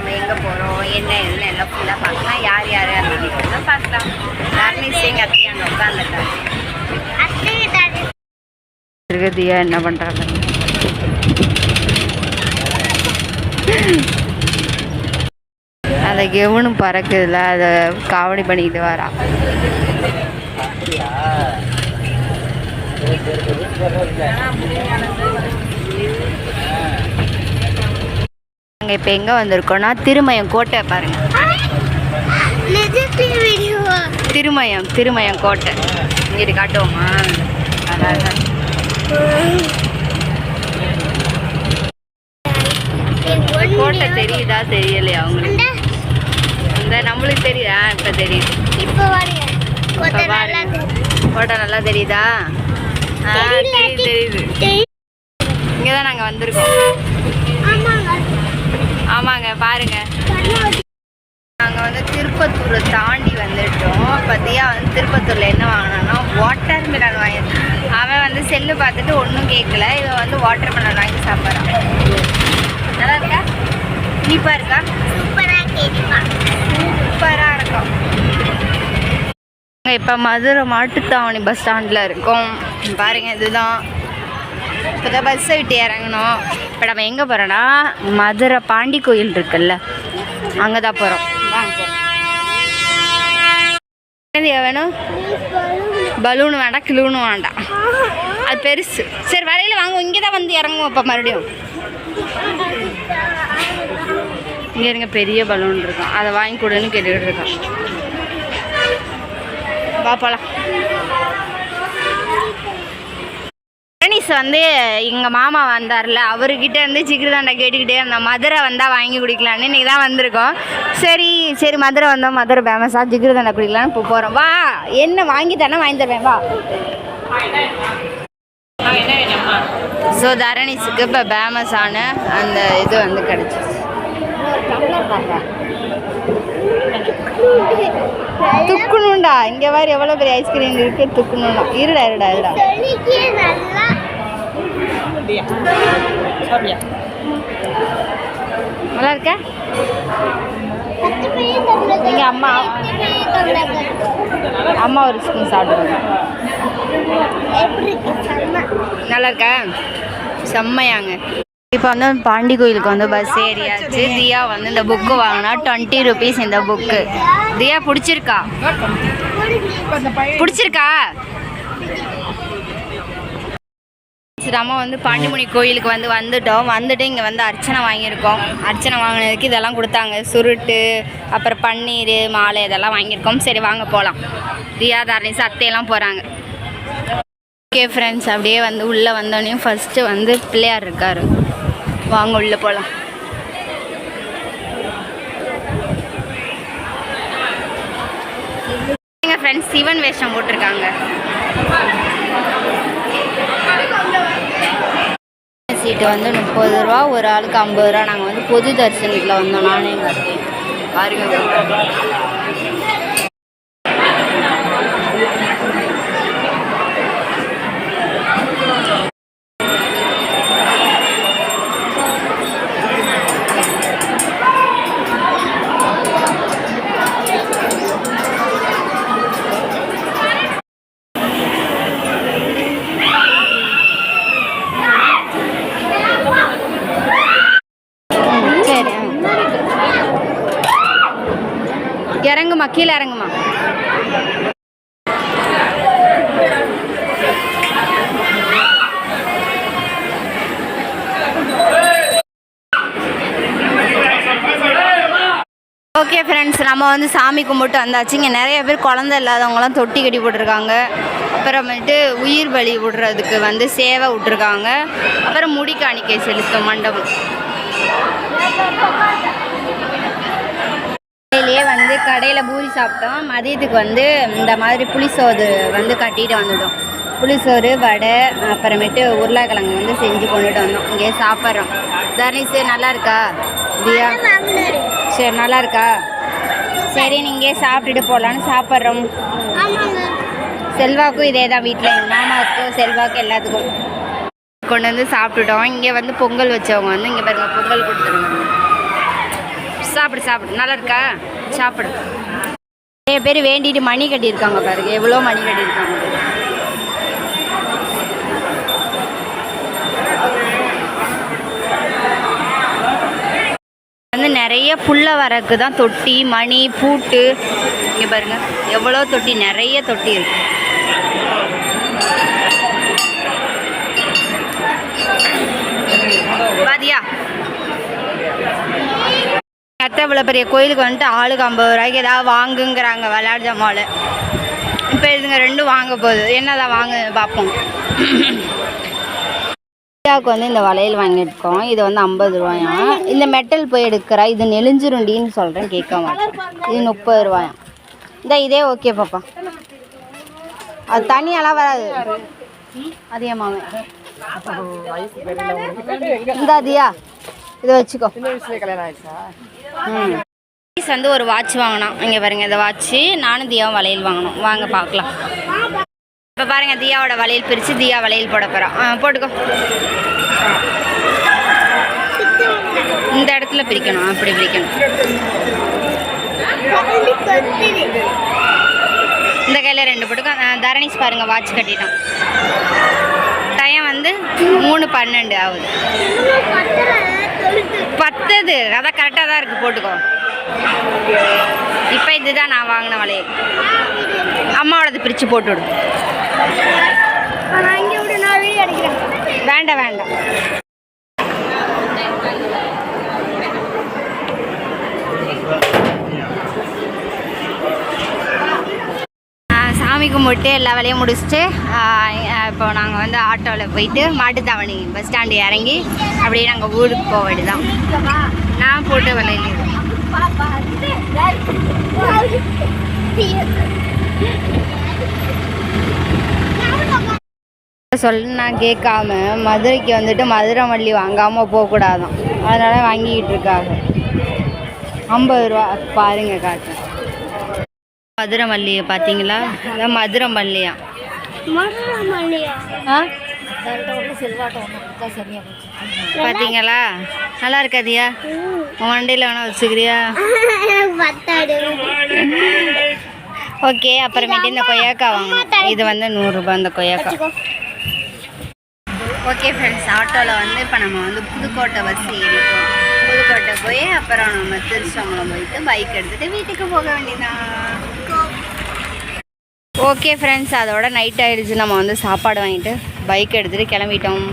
நம்ம எங்கே போகிறோம் என்ன என்ன எல்லாம் ஃபுல்லாக பார்க்கலாம் யார் யார் அப்படின்னு பார்க்கலாம். தர்ணிஸ் எங்கள் அத்தை அங்கே உட்காந்துருக்காங்க திருகதியா என்ன பண்ணுறாங்க அதை கெவனும் பறக்குதுல அதை காவடி பண்ணிக்கிட்டு வரா. நாங்கள் இப்போ எங்கே வந்திருக்கோம்னா திருமயம் கோட்டை பாருங்க. திருமயம் திருமயம் கோட்டை. இங்கிட்டு காட்டுவோமா? அதான் கோட்டை தெரியுதா தெரியலையா உங்களுக்கு இந்த நம்மளுக்கு தெரியுதா? இப்போ தெரியுது. இப்போ கொட்டை. நல்லா தெரியுது. தெரியுதா? தெரியுது. இங்கே தான் நாங்கள் வந்திருக்கோம். ஆமாங்க பாருங்க. நாங்கள் வந்து திருப்பத்தூரை தாண்டி வந்துட்டோம். பார்த்தியா வந்து திருப்பத்தூரில் என்ன வாங்கினான்னா வாட்டர் மிலன் வாங்கி அவன் வந்து செல்லு பார்த்துட்டு ஒன்றும் கேட்கல இவன் வந்து வாட்டர் மிலன் வாங்கி சாப்பிட்றான். நல்லா இருக்கா? இனிப்பா இருக்கா? சூப்பரா கேட்குமா சூப்பராக இருக்கும். இப்போ மதுரை மாட்டுத்தாவணி பஸ் ஸ்டாண்டில் இருக்கோம். பாருங்க இதுதான். இப்போ தான் பஸ்ஸை விட்டு இறங்கணும் இப்போ நம்ம எங்கே போகிறோன்னா மதுரை பாண்டி கோயில் இருக்குல்ல அங்கே தான் போகிறோம் வாங்க. வேணும்? பலூன் வேண்டாம் கிளூனும் வேண்டாம். அது பெருசு. சரி வரையில் வாங்க இங்கே தான் வந்து இறங்குவோம் இப்போ மறுபடியும். இங்கே இருங்க பெரிய பலூன் இருக்கும். அதை வாங்கி கொடுன்னு கேட்டுக்கிட்டு இருக்கான் வா போகலாம் வந்து எங்கள் மாமா வந்தார்ல அவர்கிட்ட இருந்து சிக்கிரதாண்டா கேட்டுக்கிட்டே அந்த மதுரை வந்தால் வாங்கி குடிக்கலான்னு இன்றைக்கி தான் வந்திருக்கோம். சரி சரி மதுரை வந்தோம். மதுரை ஃபேமஸாக ஜிகிரதாண்டா குடிக்கலான்னு இப்போ போகிறோம் வா என்ன வாங்கி தானே வாங்கி தருவேன் வா. ஸோ தரணிஸுக்கு இப்போ ஃபேமஸான அந்த இது வந்து கிடச்சிச்சு. துக்குணுண்டா இங்கே வேறு எவ்வளோ பெரிய ஐஸ்கிரீம் இருக்கு. துக்குணுண்டா இருடா இருடா இருடா. செடிக்கே நல்லா நல்லா இருக்கா எங்கள் அம்மா. அம்மா ஒரு ஸ்பூன் சாப்பிடுவாங்க நல்லா இருக்கா செம்மையாங்க. இப்போ வந்து பாண்டி கோயிலுக்கு வந்து பஸ் ஏறியாச்சு. தியா வந்து இந்த புக்கு வாங்கினா டுவெண்ட்டி ருபீஸ் இந்த புக்கு தியா பிடிச்சிருக்கா? பிடிச்சிருக்கா? நம்ம வந்து பாண்டிமுனி கோயிலுக்கு வந்து வந்துட்டோம். வந்துட்டு இங்கே வந்து அர்ச்சனை வாங்கியிருக்கோம். அர்ச்சனை வாங்கினதுக்கு இதெல்லாம் கொடுத்தாங்க. சுருட்டு அப்புறம் பன்னீர் மாலை இதெல்லாம் வாங்கியிருக்கோம். சரி வாங்க போகலாம் தியா தாரணி அத்தையெல்லாம் போகிறாங்க ஓகே ஃப்ரெண்ட்ஸ் அப்படியே வந்து உள்ளே வந்தோடனே ஃபஸ்ட்டு வந்து பிள்ளையார் இருக்கார். வாங்க உள்ளே போகலாம் எங்கள் ஃப்ரெண்ட்ஸ் சிவன் வேஷம் போட்டிருக்காங்க. டிக்கெட்டு வந்து முப்பது ரூபா ஒரு ஆளுக்கு ஐம்பது ரூபா. நாங்கள் வந்து பொது தரிசனத்தில் வந்தோம். நானே எங்கள் இறங்குமா? கீழே இறங்குமா? ஓகே ஃப்ரெண்ட்ஸ் நம்ம வந்து சாமி கும்பிட்டு வந்தாச்சு. இங்கே நிறைய பேர் குழந்தை இல்லாதவங்களாம் தொட்டி கட்டி போட்டிருக்காங்க. அப்புறமேட்டு உயிர் பலி விடுறதுக்கு வந்து சேவை விட்ருக்காங்க அப்புறம் முடி காணிக்கை செலுத்தும் மண்டபம். காலையிலேயே வந்து கடையில் பூரி சாப்பிட்டோம். மதியத்துக்கு வந்து இந்த மாதிரி புளிசோறு வந்து கட்டிட்டு வந்துட்டோம். புளிசோறு வடை அப்புறமேட்டு உருளைக்கிழங்கு வந்து செஞ்சு கொண்டுட்டு வந்தோம். இங்கேயே சாப்பிட்றோம். தர்னிஸ் நல்லா இருக்கா? தியா சரி நல்லா இருக்கா? சரி நீங்கள் சாப்பிட்டுட்டு போகலான்னு சாப்பிட்றோம். செல்வாக்கும் இதே தான் வீட்டில் எங்கள் மாமாவுக்கும் செல்வாக்கும் எல்லாத்துக்கும். கொண்டு வந்து சாப்பிட்டுட்டோம். இங்கே வந்து பொங்கல் வச்சவங்க வந்து இங்கே பாருங்கள் பொங்கல் கொடுத்துருங்க சாப்பிடு சாப்பிடு. நல்லா இருக்கா சாப்பிடு. நிறைய பேர் வேண்டிட்டு மணி கட்டியிருக்காங்க பாருங்க. எவ்வளோ மணி கட்டியிருக்காங்க? வந்து நிறைய புல்ல வரக்கு தான் தொட்டி மணி பூட்டு. இங்கே பாருங்க. எவ்வளோ தொட்டி? நிறைய தொட்டி இருக்கு. பாதியா இவ்வளோ பெரிய கோயிலுக்கு வந்துட்டு ஆளுக்கு ஐம்பது ரூபாய்க்கு ஏதாவது வாங்குங்கிறாங்க விளையாட்டு ஜமாவில் இப்போ இதுங்க ரெண்டும் வாங்க போகுது. என்னதான் வாங்க பார்ப்போம் இந்தியாவுக்கு வந்து இந்த வளையல் வாங்கியிருக்கோம். இது வந்து ஐம்பது ரூபாயா? இந்த மெட்டல் போய் எடுக்கிறா? இது நெளிஞ்சிருண்டின்னு சொல்கிறேன் கேட்க மாட்டேன். இது முப்பது ரூபாயா? இந்த இதே ஓகே பாப்பா. அது தனியெல்லாம் வராது. அது இந்த அதியா இதை வச்சுக்கோ. ம். வந்து ஒரு வாட்ச் வாங்கினோம் இங்கே பாருங்க இந்த வாட்ச்சு நானும் தியாவும் வளையல் வாங்கினோம் வாங்க பார்க்கலாம். இப்போ பாருங்க தியாவோட வளையல் பிரித்து தியா வளையல் போட போகிறோம் ஆ போட்டுக்கோ. இந்த இடத்துல பிரிக்கணும். அப்படி பிரிக்கணும். இந்த கையில் ரெண்டு போட்டுக்கோ. ஆ, தரணீஷ் பாருங்க வாட்ச் கட்டிட்டோம். டைம் வந்து மூணு பன்னெண்டு ஆகுது. பத்தது. அதான் கரெக்டாக தான் இருக்குது போட்டுக்கோ. இப்போ இதுதான் நான் வாங்கின வளையல். அம்மாவோடது பிரித்து இங்க விடு. வேண்டாம் வேண்டாம் ஆ, சாமி கும்பிட்டு எல்லா வேலையும் முடிச்சுட்டு இப்போ நாங்கள் வந்து ஆட்டோவில் போயிட்டு மாட்டுத்தாவணி பஸ் ஸ்டாண்டு இறங்கி அப்படியே நாங்கள் ஊருக்கு போக வேண்டியதான் நான் போட்டு வளையல் இது. சொல்ல நான் கேட்காம மதுரைக்கு வந்துட்டு மதுரை மல்லி வாங்காமல் போகக்கூடாதான். அதனால் வாங்கிக்கிட்டு இருக்காங்க. ஐம்பது ரூபா பாருங்க காட்டு மதுரை மல்லியை பார்த்தீங்களா? அதான் மதுரை மல்லியா பார்த்தீங்களா? நல்லா இருக்காதியா உன் வண்டியில் வேணா வச்சுக்கிறியா. ஓகே அப்புறமேட்டு இந்த கொய்யாக்கா வாங்கணும். இது வந்து நூறுரூபா இந்த கொய்யாக்கா. ஓகே ஃப்ரெண்ட்ஸ் ஆட்டோவில் வந்து இப்போ நம்ம வந்து புதுக்கோட்டை பஸ் ஏறிப்போம் புதுக்கோட்டை போய் அப்புறம் நம்ம திருச்சம்பலம் போயிட்டு பைக் எடுத்துகிட்டு வீட்டுக்கு போக வேண்டியதான் ஓகே ஃப்ரெண்ட்ஸ் அதோட நைட் ஆயிடுச்சு. நம்ம வந்து சாப்பாடு வாங்கிட்டு பைக் எடுத்துகிட்டு கிளம்பிட்டோம்.